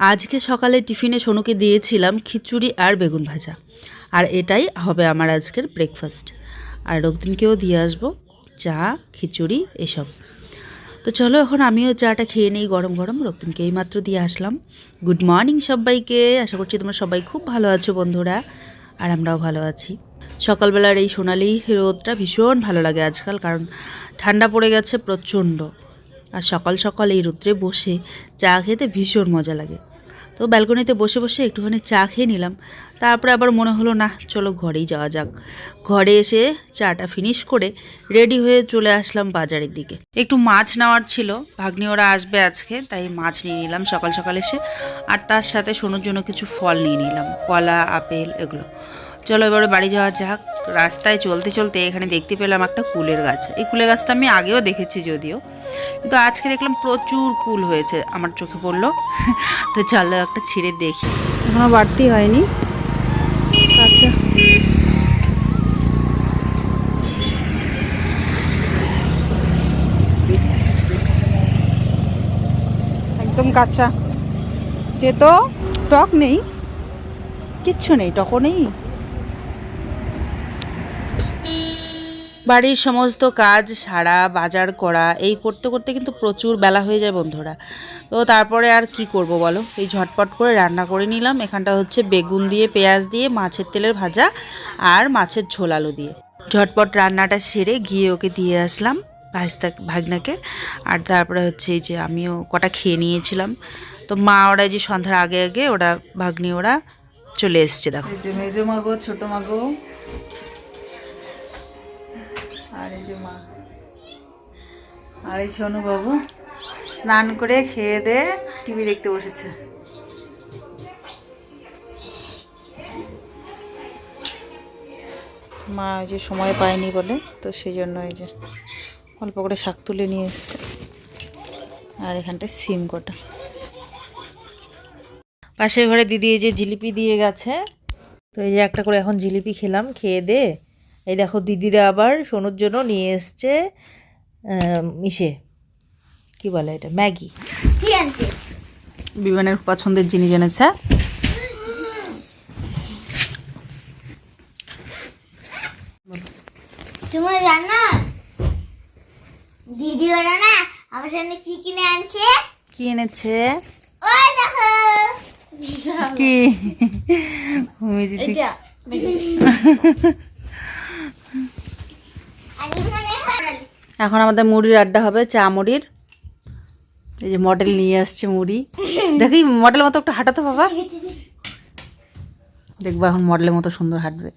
আজকে সকালে টিফিনে সোনুকে দিয়েছিলাম খিচুড়ি আর বেগুন ভাজা। আর এটাই হবে আমার আজকের ব্রেকফাস্ট আর রক্তিমকেও দিয়ে আসব, চা, খিচুড়ি, এসব। তো চলো এখন আমিও চাটা খেয়ে নিই গরম গরম রক্তিমকে এইমাত্র দিয়ে আসলাম। গুড মর্নিং সবাইকে, আশা করছি তোমরা সবাই খুব ভালো আছো বন্ধুরা, আর আমরাও ভালো আছি। সকালবেলার এই সোনালি রোদটা ভীষণ ভালো লাগে আজকাল, কারণ ঠান্ডা পড়ে গেছে প্রচণ্ড। আর সকাল সকাল এই রোদ্রে বসে চা খেতে ভীষণ মজা লাগে। তো ব্যালকনিতে বসে বসে একটুখানি চা খেয়ে নিলাম। তারপরে আবার মনে হলো না চলো ঘরেই যাওয়া যাক। ঘরে এসে চাটা ফিনিশ করে রেডি হয়ে চলে আসলাম বাজারের দিকে। একটু মাছ নেওয়ার ছিল, ভাগ্নি ওরা আসবে আজকে, তাই মাছ নিয়ে নিলাম সকাল সকাল এসে। আর তার সাথে শোনোর জন্য কিছু ফল নিয়ে নিলাম, কলা, আপেল, এগুলো। চলো এবারে বাড়ি যাওয়া যাক। রাস্তায় চলতে চলতে এখানে দেখতে পেলাম একটা কুলের গাছ। এই কুলের গাছটা আমি আগেও দেখেছি যদিও। কিন্তু আজকে দেখলাম প্রচুর কুল হয়েছে, আমার চোখে পড়ল। তো চলো একটা ছিঁড়ে দেখি। এখনও বাড়তি হয়নি। আচ্ছা। একদম কাঁচা। তেতো, টক নেই। কিচ্ছু নেই, টকও নেই। বাড়ির সমস্ত কাজ, সারা, বাজার করা, এই করতে করতে কিন্তু প্রচুর বেলা হয়ে যায় বন্ধুরা। তো তারপরে আর কি করব বলো? এই ঝটপট করে রান্না করে নিলাম। এখানটা হচ্ছে বেগুন দিয়ে, পেঁয়াজ দিয়ে, মাছের তেলের ভাজা আর মাছের ঝোল আলু দিয়ে। ঝটপট রান্নাটা সেরে গিয়ে ওকে দিয়ে আসলাম ভাইস্তা, ভাগনাকে। আর তারপরে হচ্ছে এই যে আমিও কটা খেয়ে নিয়েছিলাম। তো মা ওরা যে সন্ধ্যার আগে আগে ওরা, ভাগ্নি ওরা চলে এসছে, দেখো। মেজো মাগো, ছোটো মাগো আর এই যে মা। আর এই স্নান করে খেয়ে দে টিভি দেখতে বসেছে। মা ওই যে সময় পায়নি বলে, তো সেই জন্য এই যে অল্প করে শাক তুলে নিয়ে এসছে। আর এখানটায় সিম কটা। পাশের ঘরে দিদি এই যে জিলিপি দিয়ে গেছে। তো এই যে একটা করে এখন জিলিপি খেলাম, খেয়ে দে এই দেখো দিদিরা আবার সোনুর জন্য নিয়ে এসছে ইসে কি বলে এটা ম্যাগি। বিমানের পছন্দের জিনিস এনেছে। তোমার জানো দিদি ওরা না আমার জন্য কি কিনে আনছে? কি এনেছে? ওই দেখো। কি? ভূমি দিদি। এখন আমাদের মুড়ির আড্ডা হবে, চা মুড়ির। এই যে মডেল নিয়ে আসছে মুড়ি। দেখি মডেল মতো একটু হাঁটাতো বাবা। দেখব এখন মডেলের মতো সুন্দর হাঁটবে।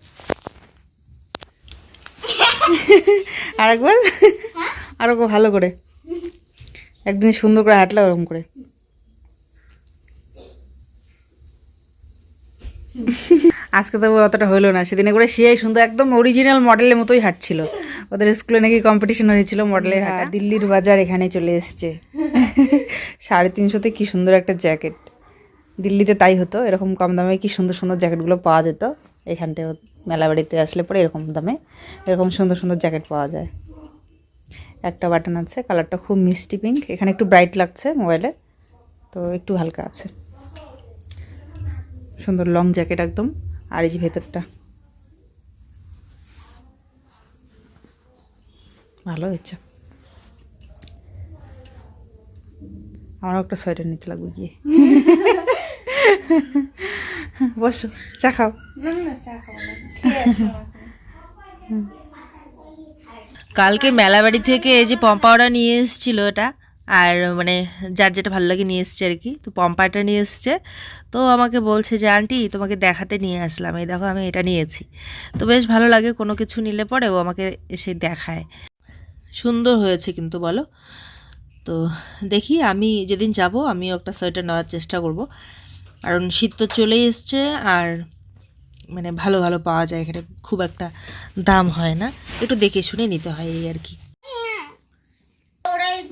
আরও খুব ভালো করে। একদিন সুন্দর করে হাঁটলে ওরকম করে। আজকে তো অতটা হলো না। সেদিনে করে সে সুন্দর একদম অরিজিনাল মডেলের মতোই হাঁটছিল। ওদের স্কুলে নাকি কম্পিটিশন হয়েছিল মডেলের হাঁটা। দিল্লির বাজার এখানে চলে এসছে। সাড়ে তিনশোতে কি সুন্দর একটা জ্যাকেট দিল্লিতে তাই হতো এরকম কম দামে কি সুন্দর সুন্দর জ্যাকেটগুলো পাওয়া যেত। এখানটায় মেলা বাড়িতে আসলে পরে এরকম দামে এরকম সুন্দর সুন্দর জ্যাকেট পাওয়া যায়। একটা বাটন আছে কালারটা খুব মিষ্টি পিঙ্ক এখানে একটু ব্রাইট লাগছে মোবাইলে তো একটু হালকা আছে। সুন্দর লং জ্যাকেট একদম। আর এই যে ভেতরটা। ভালো হয়েছে। আমারও একটা সোয়েটার নিতে লাগবে গিয়ে। বসো, চা খাও। কালকে মেলাবাড়ি থেকে এই যে পম্পাওয়াটা নিয়ে এসেছিল এটা আর মানে যার যেটা ভালো লাগে নিয়ে এসছে আর কি। তো পম্পাটা নিয়ে এসছে। তো আমাকে বলছে যে, আন্টি, তোমাকে দেখাতে নিয়ে আসলাম। এই দেখো, আমি এটা নিয়েছি। তো বেশ ভালো লাগে, কোনো কিছু নিলে পরে ও আমাকে এসে দেখায়। সুন্দর হয়েছে কিন্তু, বলো? তো দেখি, আমি যেদিন যাব, আমিও একটা সোয়েটার নেওয়ার চেষ্টা করব। কারণ শীত তো চলেই এসছে আর মানে ভালো ভালো পাওয়া যায় এখানে। খুব একটা দাম হয় না। একটু দেখে শুনে নিতে হয় এই আর কি।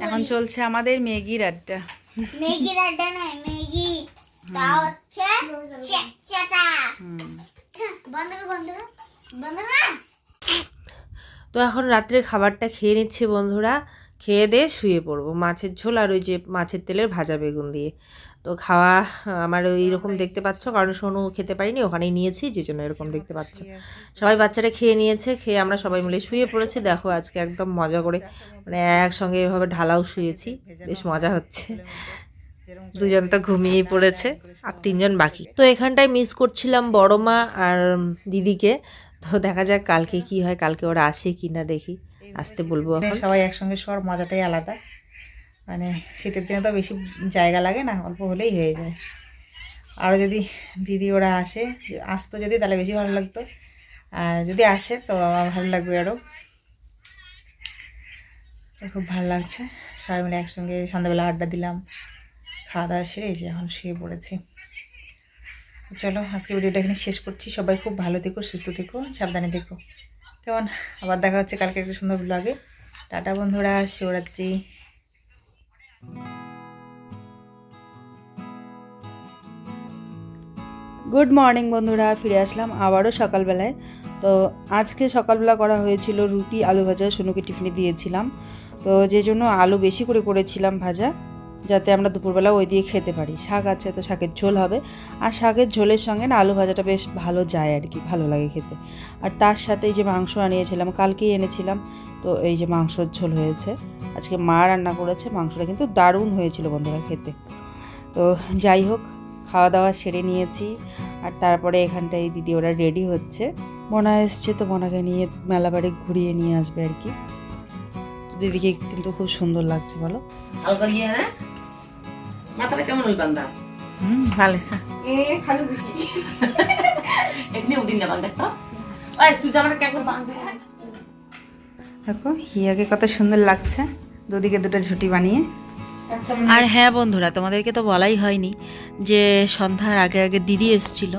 এখন চলছে আমাদের ম্যাগির আড্ডা। ম্যাগির আড্ডা নয় ম্যাগি। তা হচ্ছে চেটা বন্ধুরা বন্ধুরা বন্ধ করো। বন্ধ করো না তো এখন রাত্রে খাবারটা খেয়ে নিচ্ছে বন্ধুরা। খেয়ে দিয়ে শুয়ে পড়ব মাছের ঝোল আর ওই যে মাছের তেলের ভাজা বেগুন দিয়ে। তো খাওয়া আমার ওই রকম দেখতে পাচ্ছ কারণ সোনু খেতে পারিনি ওখানেই নিয়েছি যে জন্য এরকম দেখতে পাচ্ছ। সবাই বাচ্চারা খেয়ে নিয়েছে খেয়ে আমরা সবাই মিলে শুয়ে পড়েছি দেখো আজকে একদম মজা করে মানে একসঙ্গে এভাবে ঢালাও শুয়েছি বেশ মজা হচ্ছে। দুজন তো ঘুমিয়েই পড়েছে আর তিনজন বাকি। তো এখানটায় মিস করছিলাম বড় মা আর দিদিকে তো দেখা যাক কালকে কি হয় কালকে ওরা আসে কি না দেখি আসতে বলব সবাই একসঙ্গে শোয়ার মজাটাই আলাদা। মানে শীতের দিনে তো বেশি জায়গা লাগে না, অল্প হলেই হয়ে যায়। আরও যদি দিদি ওরা আসে, আসতো যদি তাহলে বেশি ভালো লাগতো। আর যদি আসে তো আমার ভালো লাগবে আরও খুব ভালো লাগছে। সবাই মিলে একসঙ্গে সন্ধ্যাবেলা আড্ডা দিলাম। খাওয়া দাওয়া সেরে এসে এখন শুয়ে পড়েছি। চলো আজকে ভিডিওটা এখানে শেষ করছি। সবাই খুব ভালো থেকো, সুস্থ থেকো, সাবধানে থেকো। কেমন? আবার দেখা হচ্ছে কালকে একটা সুন্দর ব্লগে টাটা বন্ধুরা, শিবরাত্রি। গুড মর্নিং বন্ধুরা। ফিরে আসলাম আবারও সকালবেলায়। তো আজকে সকালবেলা করা হয়েছিল রুটি, আলু ভাজা, সোনুকে টিফিনে দিয়েছিলাম। তো যে জন্য আলু বেশি করে করেছিলাম ভাজা, যাতে আমরা দুপুরবেলা ওই দিয়ে খেতে পারি। শাক আছে তো শাকের ঝোল হবে। আর শাকের ঝোলের সঙ্গে না আলু ভাজাটা বেশ ভালো যায় আর কি, ভালো লাগে খেতে। আর তার সাথে এই যে মাংস আনিয়েছিলাম, কালকেই এনেছিলাম। তো এই যে মাংসর ঝোল হয়েছে। আজকে মা রান্না করেছে মাংসটা কিন্তু দারুণ হয়েছিল বন্ধুরা খেতে। তো যাই হোক খাওয়া দাওয়া সেরে নিয়েছি আর তারপরে এখানটায় দিদি ওরা রেডি হচ্ছে। মনা এসছে তো মনাকে নিয়ে মেলা বাড়ি ঘুরিয়ে নিয়ে আসবে আর কি। তো দিদিকে কিন্তু খুব সুন্দর লাগছে বলো। মাথাটা কেমন ওই বান্দা? হুম ভালো আছে এখানে উদিন না বান্দা তো তুই জামাটা কেমন বাঁধবে? দেখো হিয়াকে কত সুন্দর লাগছে। দুদিকে দুটো ঝুটি বানিয়ে। আর হ্যাঁ বন্ধুরা তোমাদেরকে তো বলাই হয়নি যে সন্ধ্যার আগে আগে দিদি এসেছিল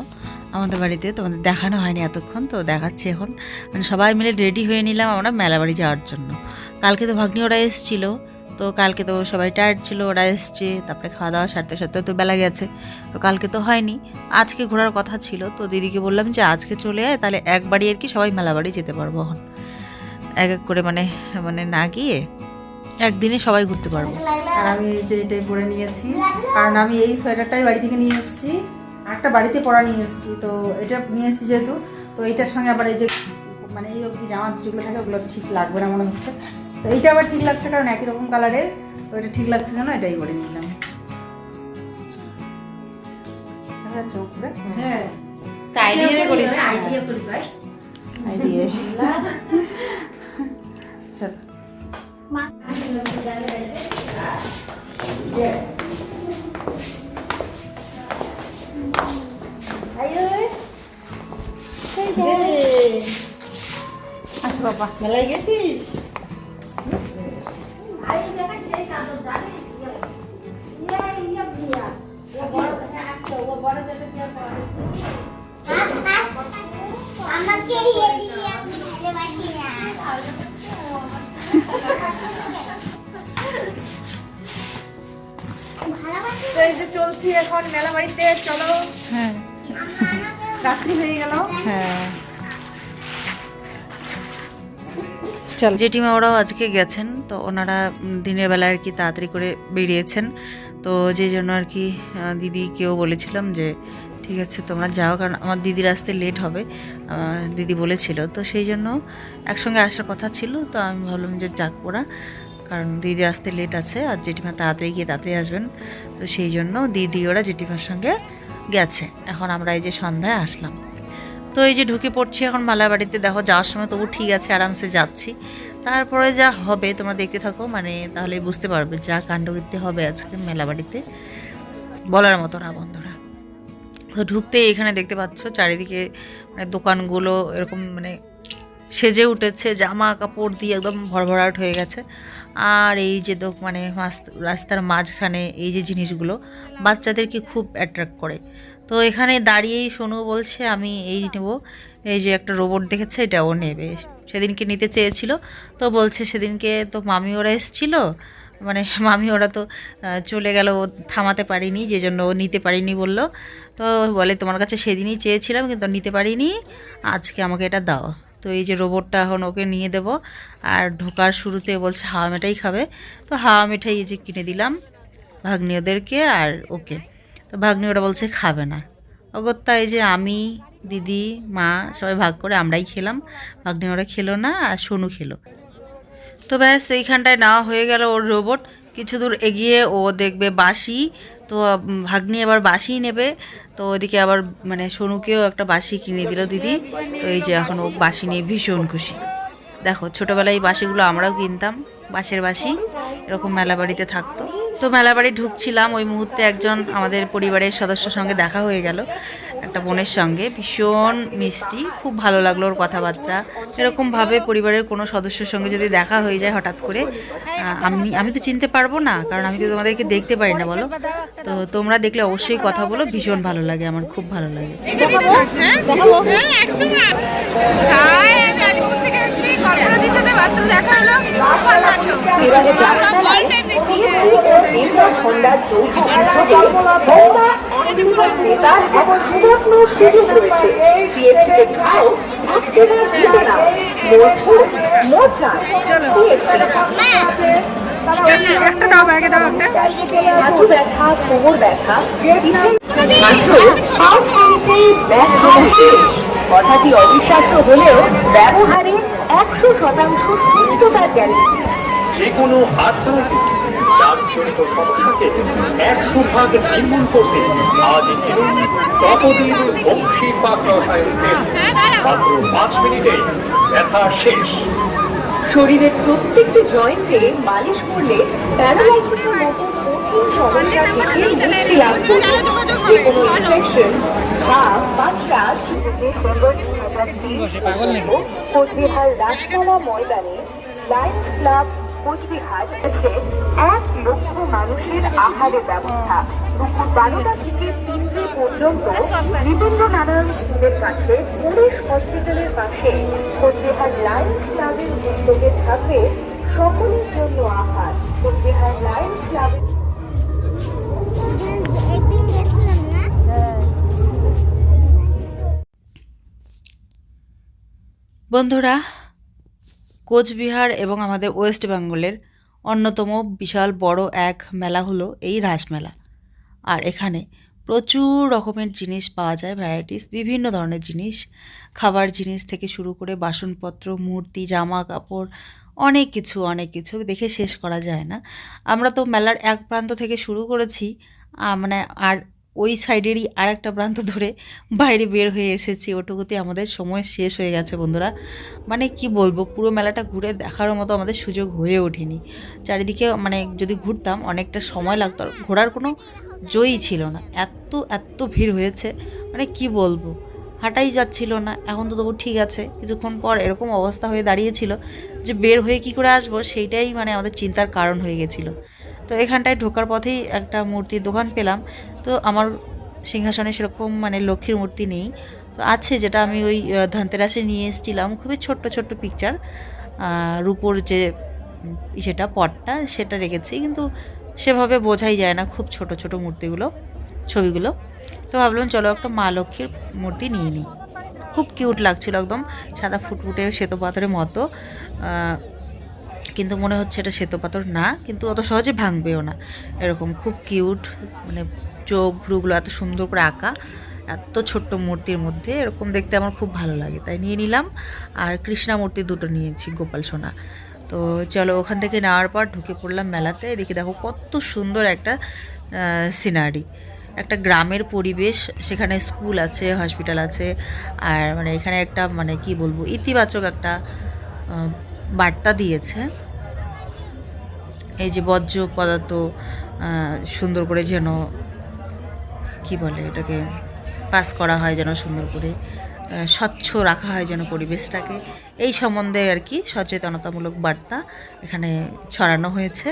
আমাদের বাড়িতে তোমাদের দেখানো হয়নি এতক্ষণ তো দেখাচ্ছি এখন। মানে সবাই মিলে রেডি হয়ে নিলাম আমরা মেলা বাড়ি যাওয়ার জন্য। কালকে তো ভাগ্নি ওরা এসেছিল তো কালকে তো সবাই টায়ার্ড ছিল ওরা এসছে তারপরে খাওয়া দাওয়া সারতে সারতে তো বেলা গেছে তো কালকে তো হয়নি। আজকে ঘোরার কথা ছিল তো দিদিকে বললাম যে আজকে চলে আয় তাহলে একবারই আর কি সবাই মেলা বাড়ি যেতে পারব এখন। এক এক করে মানে মানে না গিয়ে একদিনে সবাই ঘুরতে পারব। আর আমি এই যে এটাই পরে নিয়েছি। কারণ আমি এই সোয়েটারটাই বাড়ি থেকে নিয়ে এসেছি। একটা বাড়িতে পরা নিয়ে এসেছি। তো এটা নিয়ে এসেছি যেহেতু। তো এইটার সঙ্গে আবার এই যে মানে এই অবধি জামা যেগুলো থাকে ওগুলো ঠিক লাগবে না মনে হচ্ছে। তো এইটা আবার ঠিক লাগছে কারণ একই রকম কালারের। তো এটা ঠিক লাগছে যেন এটাই করে নিলাম। উপরে? আইডিয়া করিস আইডিয়া চল আসো বাবা মেলায় গেছিস আমাকে এড়িয়ে আমি ভালোবাসি না ভালোবাসি এই যে চলছি এখন মেলা বাড়িতে চলো। হ্যাঁ। রাত্রি হয়ে গেল। হ্যাঁ। জেঠিমা ওরাও আজকে গেছেন তো ওনারা দিনের বেলা আর কি তাড়াতাড়ি করে বেরিয়েছেন। তো যে জন্য আর কি দিদিকেও বলেছিলাম যে ঠিক আছে, তোমরা যাও, কারণ আমার দিদির আসতে লেট হবে। দিদি বলেছিল, তো সেই জন্য একসঙ্গে আসার কথা ছিল, তো আমি ভাবলাম যে যাক ওরা, কারণ দিদি আসতে লেট আছে, আর জেঠিমা তাড়াতাড়ি গিয়ে তাড়াতাড়ি আসবেন। তো সেই জন্য দিদি ওরা জেঠিমার সঙ্গে গেছে। এখন আমরা এই যে সন্ধ্যায় আসলাম। তো এই যে ঢুকে পড়ছি এখন মালা বাড়িতে দেখো যাওয়ার সময় তবু ঠিক আছে, আরামসে যাচ্ছি। তারপরে যা হবে, তোমরা দেখতে থাকো মানে তাহলে বুঝতে পারবে যা কাণ্ডকীর্তি হবে আজকে মেলা বাড়িতে বলার মতো না, বন্ধুরা। তো ঢুকতে এখানে দেখতে পাচ্ছ চারিদিকে মানে দোকানগুলো এরকম মানে সেজে উঠেছে, জামা কাপড় দিয়ে একদম ভরভরাট হয়ে গেছে। আর এই যে দোক মানে রাস্তার মাঝখানে এই যে জিনিসগুলো বাচ্চাদেরকে খুব অ্যাট্রাক্ট করে। তো এখানে দাঁড়িয়েই সোনু বলছে, আমি এই নেব। এই যে একটা রোবট দেখেছে, এটা ও নেবে। সেদিনকে নিতে চেয়েছিল, তো বলছে সেদিনকে তো মামি ওরা এসেছিল মানে মামি ওরা তো চলে গেল, ও থামাতে পারিনি যে জন্য ও নিতে পারিনি বলল। তো বলে তোমার কাছে সেদিনই চেয়েছিলাম, কিন্তু নিতে পারিনি। আজকে আমাকে এটা দাও। তো এই যে রোবটটা এখন ওকে নিয়ে দেব। আর ঢোকার শুরুতে বলছে হাওয়া মিঠাই খাবে। তো হাওয়া মিঠাই এই যে কিনে দিলাম ভাগ্নি ওদেরকে আর ওকে। তো ভাগ্নি ওরা বলছে খাবে না। অগত্যা এই যে আমি, দিদি, মা সবাই ভাগ করে আমরাই খেলাম। ভাগ্নি ওরা খেলো না আর সোনু খেলো। তো ব্যাস, এইখানটায় নেওয়া হয়ে গেল ওর রোবট কিছু দূর এগিয়ে ও দেখবে বাসি তো ভাগ্নি এবার বাসি নেবে। তো ওইদিকে আবার মানে সোনুকেও একটা বাসি কিনে দিল দিদি। তো এই যে এখন ও বাসি নিয়ে ভীষণ খুশি। দেখো, ছোটোবেলায় এই বাসিগুলো আমরাও কিনতাম বাসের বাসি, এরকম মেলা বাড়িতে থাকতো। তো মেলা বাড়ি ঢুকছিলাম, ওই মুহূর্তে একজন আমাদের পরিবারের সদস্যর সঙ্গে দেখা হয়ে গেল। একটা বোনের সঙ্গে। ভীষণ মিষ্টি, খুব ভালো লাগল ওর কথাবার্তা। এরকমভাবে পরিবারের কোনো সদস্যর সঙ্গে যদি দেখা হয়ে যায় হঠাৎ করে আমি আমি তো চিনতে পারব না, কারণ আমি তো তোমাদেরকে দেখতে পারি না, বলো? তো তোমরা দেখলে অবশ্যই কথা বলো, ভীষণ ভালো লাগে আমার, খুব ভালো লাগে। চান একটা দাও ব্যাগে দাও একটা কথাটি অবিশ্বাস্য হলেও ব্যবহারে শতাংশ সত্যতার গ্যারেন্টি যে কোনো সমস্যাকে একশো ভাগ নির্মূল করতে কিনুন তপদিন বংশী পাক রসায়ন মাত্র পাঁচ মিনিটে ব্যথা শেষ। শরীরের প্রত্যেকটি জয়েন্টে মালিশ করলে প্যারালাইসিসের মতো কঠিন সমস্যা থেকে মুক্তি লাভ করবে। যে কোনো ইনফেকশন বাচ্চা চুলে ডিসেম্বর কোচবিহার রাজতলা ময়দানে লায়ন্স ক্লাব কোচবিহার এক লক্ষ মানুষের আহারের ব্যবস্থা। দুপুর থেকে তিনটে পর্যন্ত নৃপেন্দ্র নারায়ণ স্কুলের কাছে পরেশ হসপিটালের পাশে কোচবিহার লায়ন্স ক্লাবের উদ্যোগে থাকবে সকলের জন্য আহার। কোচবিহার লায়ন্স ক্লাবের একদিন গেছিলাম না বন্ধুরা, কোচবিহার এবং আমাদের ওয়েস্ট বেঙ্গলের অন্যতম বিশাল বড় এক মেলা হলো এই রাসমেলা আর এখানে প্রচুর রকমের জিনিস পাওয়া যায় ভ্যারাইটিস বিভিন্ন ধরনের জিনিস, খাবার জিনিস থেকে শুরু করে বাসনপত্র, মূর্তি জামা কাপড় অনেক কিছু অনেক কিছু দেখে শেষ করা যায় না। আমরা তো মেলার এক প্রান্ত থেকে শুরু করেছি মানে আর ওই সাইডেরই আর একটা প্রান্ত ধরে বাইরে বের হয়ে এসেছি। ওটুকুতে আমাদের সময় শেষ হয়ে গেছে বন্ধুরা। মানে কি বলব, পুরো মেলাটা ঘুরে দেখার মতো আমাদের সুযোগ হয়ে ওঠেনি। চারিদিকে মানে যদি ঘুরতাম, অনেকটা সময় লাগতো। ঘোরার কোনো জয়ই ছিল না। এত এত ভিড় হয়েছে। মানে কি বলব, হাঁটাই যাচ্ছিল না। এখন তো তবু ঠিক আছে। কিছুক্ষণ পর এরকম অবস্থা হয়ে দাঁড়িয়েছিল যে বের হয়ে কি করে আসব, সেইটাই মানে আমাদের চিন্তার কারণ হয়ে গেছিল। তো এখানটায় ঢোকার পথেই একটা মূর্তির দোকান পেলাম। তো আমার সিংহাসনে সেরকম মানে লক্ষ্মীর মূর্তি নেই। তো আছে যেটা আমি ওই ধনতেরাসে নিয়ে এসেছিলাম। খুবই ছোট্ট ছোট্ট পিকচার রূপোর যে সেটা পটটা সেটা রেখেছি। কিন্তু সেভাবে বোঝাই যায় না খুব ছোট ছোট মূর্তিগুলো, ছবিগুলো। তো ভাবলাম চলো একটা মা লক্ষ্মীর মূর্তি নিয়ে নিই। খুব কিউট লাগছিল একদম। সাদা ফুটফুটে শ্বেত পাথরের মতো কিন্তু মনে হচ্ছে এটা শ্বেত পাথর। না, কিন্তু অত সহজে ভাঙবেও না। এরকম খুব কিউট মানে চোখ, ভ্রুগুলো এত সুন্দর করে আঁকা, এত ছোট্ট মূর্তির মধ্যে, এরকম দেখতে আমার খুব ভালো লাগে। তাই নিয়ে নিলাম। আর কৃষ্ণা মূর্তি দুটো নিয়েছি, গোপাল সোনা। তো চলো ওখান থেকে নেওয়ার পর ঢুকে পড়লাম মেলাতে। দেখি দেখো কত সুন্দর একটা সিনারি একটা গ্রামের পরিবেশ, সেখানে স্কুল আছে হসপিটাল আছে, আর মানে এখানে একটা মানে কি বলব, ইতিবাচক একটা বার্তা দিয়েছে। এই যে বর্জ্য পদার্থ সুন্দর করে যেন, কি বলে এটাকে পাস করা হয় যেন সুন্দর করে স্বচ্ছ রাখা হয় যেন পরিবেশটাকে। এই সম্বন্ধে আর কি সচেতনতামূলক বার্তা এখানে ছড়ানো হয়েছে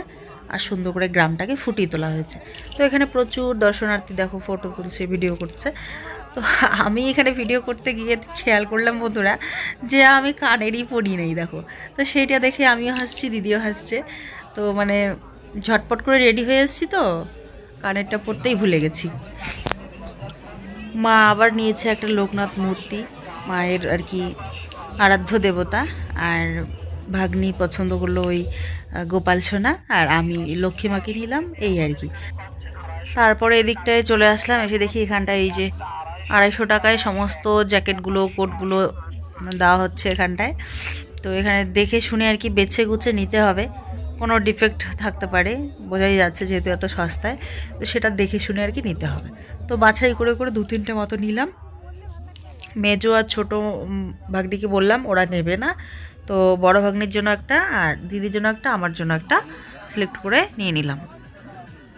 আর সুন্দর করে গ্রামটাকে ফুটিয়ে তোলা হয়েছে। তো এখানে প্রচুর দর্শনার্থী দেখো ফটো তুলছে ভিডিও করছে। তো আমি এখানে ভিডিও করতে গিয়ে খেয়াল করলাম বন্ধুরা যে আমি কানেরই পড়ি নেই, দেখো। তো সেইটা দেখে আমিও হাসছি, দিদিও হাসছে। তো মানে ঝটপট করে রেডি হয়ে এসেছি তো। কানেরটা পড়তেই ভুলে গেছি। মা আবার নিয়েছে একটা লোকনাথ মূর্তি, মায়ের আর কি আরাধ্য দেবতা। আর ভাগ্নি পছন্দ করল ওই গোপাল সোনা। আর আমি লক্ষ্মী মাকে নিলাম, এই আর কি। তারপরে এদিকটায় চলে আসলাম, এসে দেখি এখানটায় এই যে আড়াইশো টাকায় সমস্ত জ্যাকেটগুলো, কোটগুলো দেওয়া হচ্ছে এখানটায়। তো এখানে দেখে শুনে আর কি বেছে গুছে নিতে হবে। কোনো ডিফেক্ট থাকতে পারে, বোঝাই যাচ্ছে যেহেতু এত সস্তায়। তো সেটা দেখে শুনে আর কি নিতে হবে। তো বাছাই করে করে দু তিনটে মতো নিলাম। মেজো আর ছোটো ভাগ্নিকে বললাম, ওরা নেবে না। তো বড় ভাগ্নির জন্য একটা আর দিদির জন্য একটা, আমার জন্য একটা সিলেক্ট করে নিয়ে নিলাম।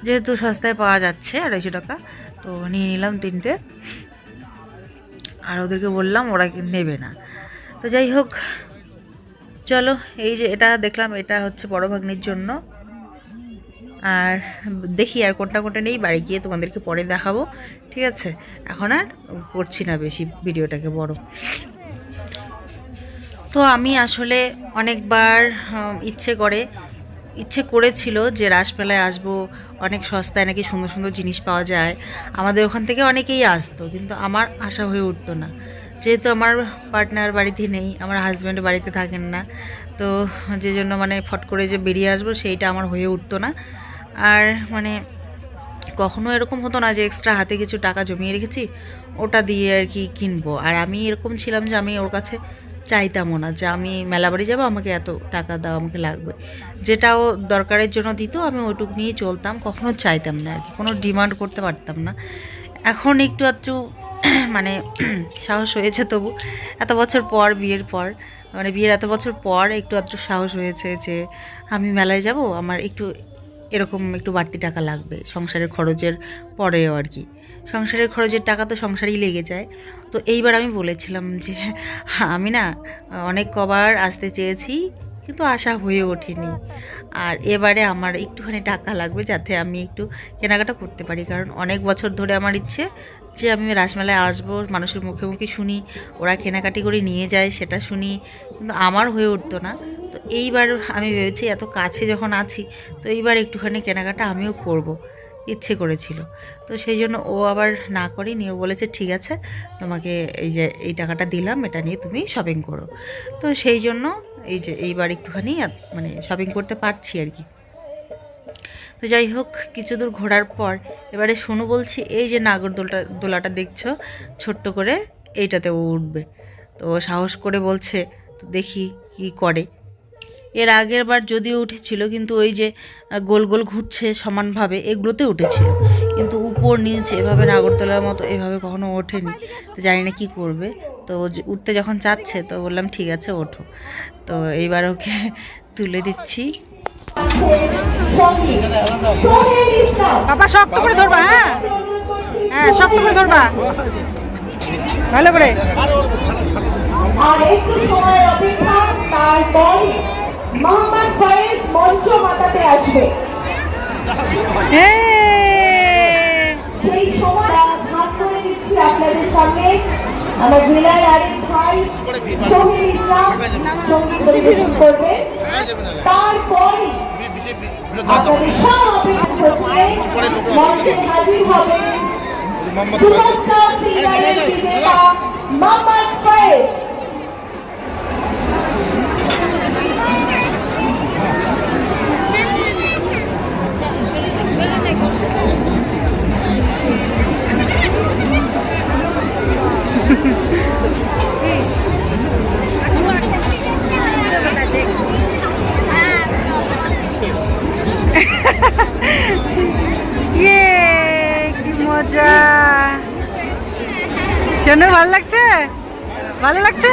যেহেতু সস্তায় পাওয়া যাচ্ছে আড়াইশো টাকা, তো নিয়ে নিলাম তিনটে। আর ওদেরকে বললাম ওরা নেবে না। তো যাই হোক, চলো এই যে এটা দেখলাম, এটা হচ্ছে বড় ভাগ্নির জন্য। আর দেখি আর কোনটা কোনটা নেই, বাড়ি গিয়ে তোমাদেরকে পরে দেখাবো, ঠিক আছে? এখন আর করছি না বেশি ভিডিওটাকে বড়। তো আমি আসলে অনেকবার ইচ্ছে করে ইচ্ছে করেছিল যে রাসমেলায় আসব, অনেক সস্তায় নাকি সুন্দর সুন্দর জিনিস পাওয়া যায়। আমাদের ওখান থেকে অনেকেই আসতো, কিন্তু আমার আশা হয়ে উঠতো না। যেহেতু আমার পার্টনার বাড়িতে নেই, আমার হাজব্যান্ড বাড়িতে থাকেন না, তো যে জন্য মানে ফট করে যে বেরিয়ে আসব সেইটা আমার হয়ে উঠতো না। আর মানে কখনো এরকম হতো না যে এক্সট্রা হাতে কিছু টাকা জমিয়ে রেখেছি, ওটা দিয়ে আর কি কিনবো। আর আমি এরকম ছিলাম যে আমি ওর কাছে চাইতামও না যে আমি মেলা বাড়ি যাব, আমাকে এত টাকা দাও, আমাকে লাগবে। যেটা ও দরকারের জন্য দিত, আমি ওইটুকু নিয়ে চলতাম, কখনো চাইতাম না আর কি। কোনো ডিমান্ড করতে পারতাম না। এখন একটু একটু মানে সাহস হয়েছে তবু। এত বছর পর বিয়ের পর মানে বিয়ের এত বছর পর একটু একটু সাহস হয়েছে যে আমি মেলায় যাব, আমার একটু এরকম একটু বাড়তি টাকা লাগবে সংসারের খরচের পরেও আর কি। সংসারের খরচের টাকা তো সংসারেই লেগে যায়। তো এইবার আমি বলেছিলাম যে, আমি না, অনেক কবার আসতে চেয়েছি, কিন্তু আশা হয়ে ওঠেনি। আর এবারে আমার একটুখানি টাকা লাগবে যাতে আমি একটু কেনাকাটা করতে পারি। কারণ অনেক বছর ধরে আমার ইচ্ছে যে, আমি রাসমেলায় আসব, মানুষের মুখে মুখে শুনি, ওরা কেনাকাটি করে নিয়ে যায়, সেটা শুনি, কিন্তু আমার হয়ে উঠতো না। তো এইবার আমি ভেবেছি, এত কাছে যখন আছি, তো এইবার একটুখানি কেনাকাটা আমিও করব। ইচ্ছে করেছিল। তো সেই জন্য ও আবার না করে নিয়ে বলেছে, ঠিক আছে, তোমাকে এই যে, এই টাকাটা দিলাম, এটা নিয়ে তুমি শপিং করো। তো সেই জন্য এই যে, এইবার একটুখানি মানে শপিং করতে পারছি আর কি। তো যাই হোক, কিছু দূর ঘোরার পর এবারে শোনু বলছি, এই যে নাগরদোলটা দোলাটা দেখছ, ছোট্ট করে, এইটাতে ও উঠবে। তো সাহস করে বলছে, তো দেখি কি করে। এর আগের বার যদিও উঠেছিল কিন্তু ওই যে গোল গোল ঘুরছে সমানভাবে এগুলোতে উঠেছিল। কিন্তু উপর নিচ এভাবে নাগরতলার মতো এভাবে কখনো ওঠেনি। তো জানি না কী করবে। তো যে- উঠতে যখন চাচ্ছে তো বললাম ঠিক আছে ওঠো। তো এইবার ওকে তুলে দিচ্ছি। বাবা শক্ত করে ধরবা হ্যাঁ? হ্যাঁ শক্ত করে ধরবা। ভালো করে। আর একটু সময় অপেক্ষা তারপরে মোহাম্মদ ফয়েজ মঞ্চ মাতাতে আসবে। হ্যাঁ। সেই সময় ভাগ করে দিচ্ছি আপনাদের সঙ্গে আমার জেলার আরেক ভাই শহীদ ইসলাম সংগীত পরিবেশন করবে। তারপরে আপনাদের সব অপেক্ষা হচ্ছে মঞ্চে হাজির হবে সুপারস্টার সিঙ্গারের বিজেতা মোহাম্মদ ফয়েজ ইয়ে কি মজা। শোনো ভালো লাগছে? ভালো লাগছে?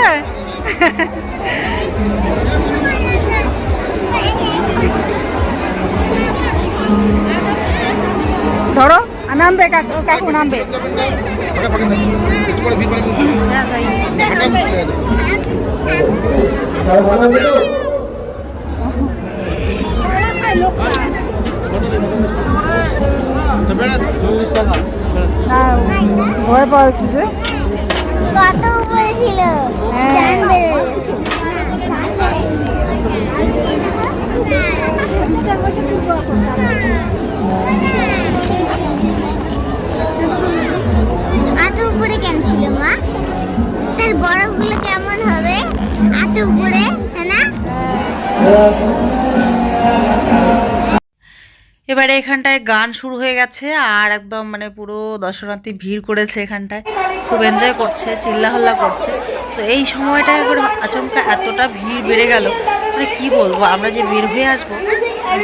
ধরো নামবে কাকু কাকু নামবে। না ভয় পাওয়া যাচ্ছে যে? কত উপরে ছিল হ্যাঁ। এবারে এখানটায় গান শুরু হয়ে গেছে আর একদম মানে পুরো দর্শনার্থী ভিড় করেছে এখানটায়। খুব এনজয় করছে, চিল্লাহল্লা করছে। তো এই সময়টা একবার আচমকা এতটা ভিড় বেড়ে গেল। মানে কি বলব, আমরা যে বের হয়ে আসব,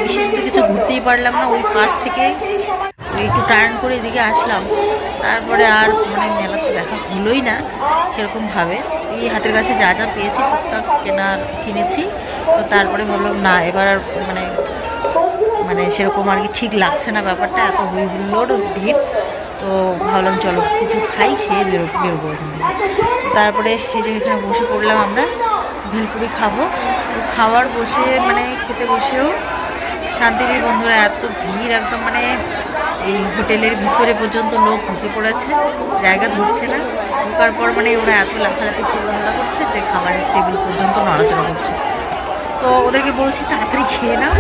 বিশেষ তো কিছু ঘুরতেই পারলাম না, ওই পাশ থেকে একটু টার্ন করে এদিকে আসলাম। তারপরে আর মানে মেলাতে দেখা হলোই না সেরকমভাবে। এই হাতের কাছে যা যা পেয়েছি, টুকটাক কেনার কিনেছি। তো তারপরে ভাবলাম না, এবার আর মানে মানে সেরকম আর কি ঠিক লাগছে না ব্যাপারটা, এত হই হুল্লোড় ভিড়। তো ভাবলাম চলো কিছু খাই, খেয়ে বেরো, বেরোবো এখান থেকে। তারপরে এই যে এখানে বসে পড়লাম আমরা, ভেলপুরি খাব। খাওয়ার বসে মানে খেতে বসেও শান্তিনীর বন্ধুরা, এত ভিড় একদম মানে এই হোটেলের ভিতরে পর্যন্ত লোক ঢুকে পড়েছে, জায়গা ধরছে না। ঢোকার পর মানে ওরা এত লাফালাফি চিল্লাহাল্লা করছে যে খাবারের টেবিল পর্যন্ত নড়াচড়া করছে। তো ওদেরকে বলছি, তাড়াতাড়ি খেয়ে নাও,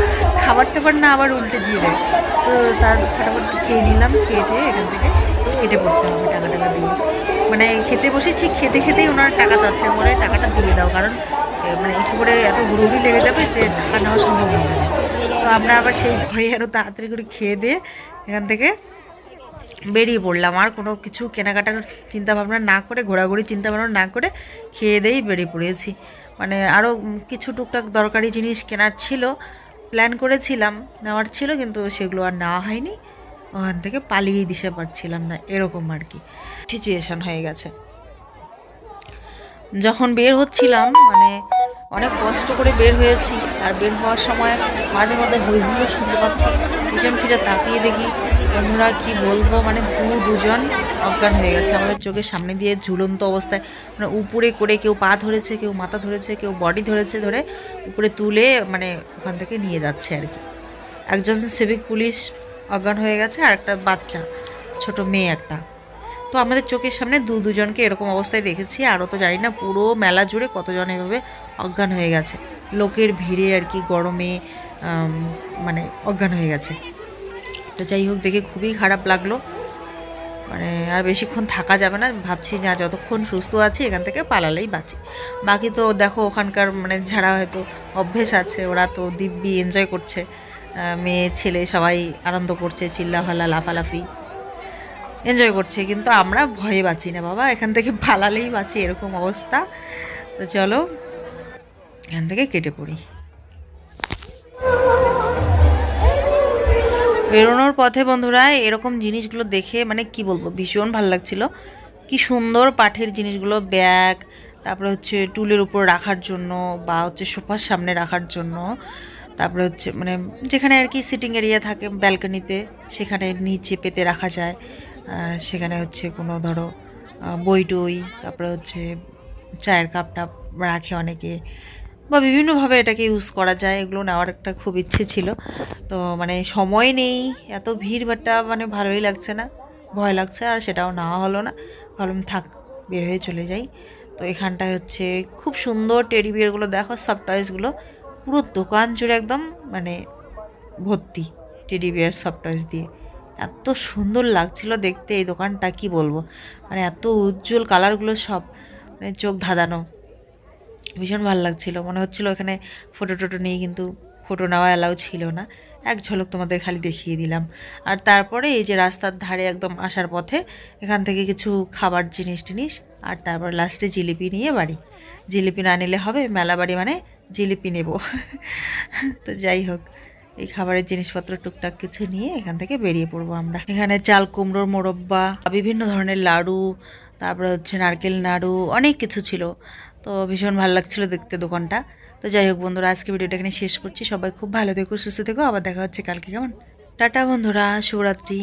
খাবার টাবার না আবার উল্টে দিয়ে দেয় তো তার ফটাফট খেয়ে নিলাম, খেয়ে টেয়ে এখান থেকে কেটে পড়তে হবে টাকা টাকা দিয়ে। মানে খেতে বসেছি, খেতে খেতেই ওনারা টাকা চাচ্ছেন বলে টাকাটা দিয়ে দাও, কারণ মানে একটু করে এত হুড়ুহুড়ি লেগে যাবে যে টাকা নেওয়া সম্ভব হবে না। তো আমরা আবার সেই ভয়ে আরও তাড়াতাড়ি করে খেয়ে দিয়ে এখান থেকে বেরিয়ে পড়লাম। আর কোনো কিছু কেনাকাটার চিন্তাভাবনা না করে ঘোরাঘুরি চিন্তা ভাবনা না করে খেয়ে দিয়েই বেরিয়ে পড়েছি। মানে আরও কিছু টুকটাক দরকারি জিনিস কেনার ছিল প্ল্যান করেছিলাম, নেওয়ার ছিল, কিন্তু সেগুলো আর নেওয়া হয়নি। ওখান থেকে পালিয়ে দিতে পারছিলাম না, এরকম আর কি সিচুয়েশন হয়ে গেছে। যখন বের হচ্ছিলাম মানে অনেক কষ্ট করে বের হয়েছি, আর বের হওয়ার সময় মাঝে মধ্যে হইগুলো শুনতে পাচ্ছি পিছন ফিরে তাকিয়ে দেখি বন্ধুরা, কি বলব? মানে দু দুজন অজ্ঞান হয়ে গেছে। আমাদের চোখের সামনে দিয়ে ঝুলন্ত অবস্থায় মানে উপরে করে কেউ পা ধরেছে, কেউ মাথা ধরেছে, কেউ বডি ধরেছে ধরে উপরে তুলে মানে ওখান থেকে নিয়ে যাচ্ছে আর কি। একজন সিভিক পুলিশ অজ্ঞান হয়ে গেছে আর একটা বাচ্চা, ছোট মেয়ে একটা। তো আমাদের চোখের সামনে দু দুজনকে এরকম অবস্থায় দেখেছি। আরও তো জানি না, পুরো মেলা জুড়ে কতজন এভাবে অজ্ঞান হয়ে গেছে। লোকের ভিড়ে আর কি গরমে মানে অজ্ঞান হয়ে গেছে। তো যাই হোক, দেখে খুবই খারাপ লাগল। মানে আর বেশিক্ষণ থাকা যাবে না, ভাবছি না যতক্ষণ সুস্থ আছি এখান থেকে পালালেই বাঁচি। বাকি তো দেখো, ওখানকার মানে যারা হয়তো অভ্যেস আছে, ওরা তো দিব্যি এনজয় করছে। মেয়ে, ছেলে সবাই আনন্দ করছে, চিল্লাফাল্লা, লাফালাফি এনজয় করছে। কিন্তু আমরা ভয়ে বাঁচি না বাবা, এখান থেকে পালালেই বাঁচি, এরকম অবস্থা। তো চলো, এখান থেকে কেটে পড়ি। বেরোনোর পথে বন্ধুরা এরকম জিনিসগুলো দেখে মানে কি বলব, ভীষণ ভালো লাগছিল। কি সুন্দর পাঠের জিনিসগুলো, ব্যাগ, তারপরে হচ্ছে টুলের উপর রাখার জন্য বা হচ্ছে সোফার সামনে রাখার জন্য। তারপরে হচ্ছে মানে যেখানে আর কি সিটিং এরিয়া থাকে ব্যালকনিতে সেখানে নিচে পেতে রাখা যায়। সেখানে হচ্ছে কোনো ধরো বই টই তারপরে হচ্ছে চায়ের কাপ টাপ রাখে অনেকে। বা বিভিন্নভাবে এটাকে ইউজ করা যায়, এগুলো নেওয়ার একটা খুব ইচ্ছে ছিল। তো মানে সময় নেই, এত ভিড় বাট্টা মানে ভালোই লাগছে না, ভয় লাগছে, আর সেটাও নেওয়া হলো না। ভাবলাম থাক, বের হয়ে চলে যাই। তো এখানটায় হচ্ছে খুব সুন্দর টেডি বিয়ারগুলো দেখো সব টয়েসগুলো পুরো দোকান জুড়ে একদম মানে ভর্তি টেডি বিয়ার সব টয়েস দিয়ে। এত সুন্দর লাগছিল দেখতে এই দোকানটা, কি বলব? মানে এত উজ্জ্বল কালারগুলো সব মানে চোখ ধাঁধানো। ভীষণ ভালো লাগছিল। মনে হচ্ছিল এখানে ফটো টোটো নিয়ে কিন্তু ফটো নেওয়া অ্যালাউ ছিল না। এক ঝলক তোমাদের খালি দেখিয়ে দিলাম। আর তারপরে এই যে রাস্তার ধারে একদম আসার পথে এখান থেকে কিছু খাবার জিনিস টিনিস আর তারপর লাস্টে জিলিপি নিয়ে বাড়ি। জিলিপি না নিলে হবে, মেলা বাড়ি মানে জিলিপি নেব। তো যাই হোক, এই খাবারের জিনিসপত্র টুকটাক কিছু নিয়ে এখান থেকে বেরিয়ে পড়ব আমরা। এখানে চাল কুমড়োর মোরব্বা, বিভিন্ন ধরনের লাড়ু, তারপরে হচ্ছে নারকেল নাড়ু, অনেক কিছু ছিল। তো ভীষণ ভালো লাগছিল দেখতে দোকানটা। তো যাই হোক বন্ধুরা, আজকে ভিডিওটা এখানে শেষ করছি। সবাই খুব ভালো থেকো, সুস্থ থেকো। আবার দেখা হচ্ছে কালকে, কেমন? টাটা বন্ধুরা, শুভরাত্রি।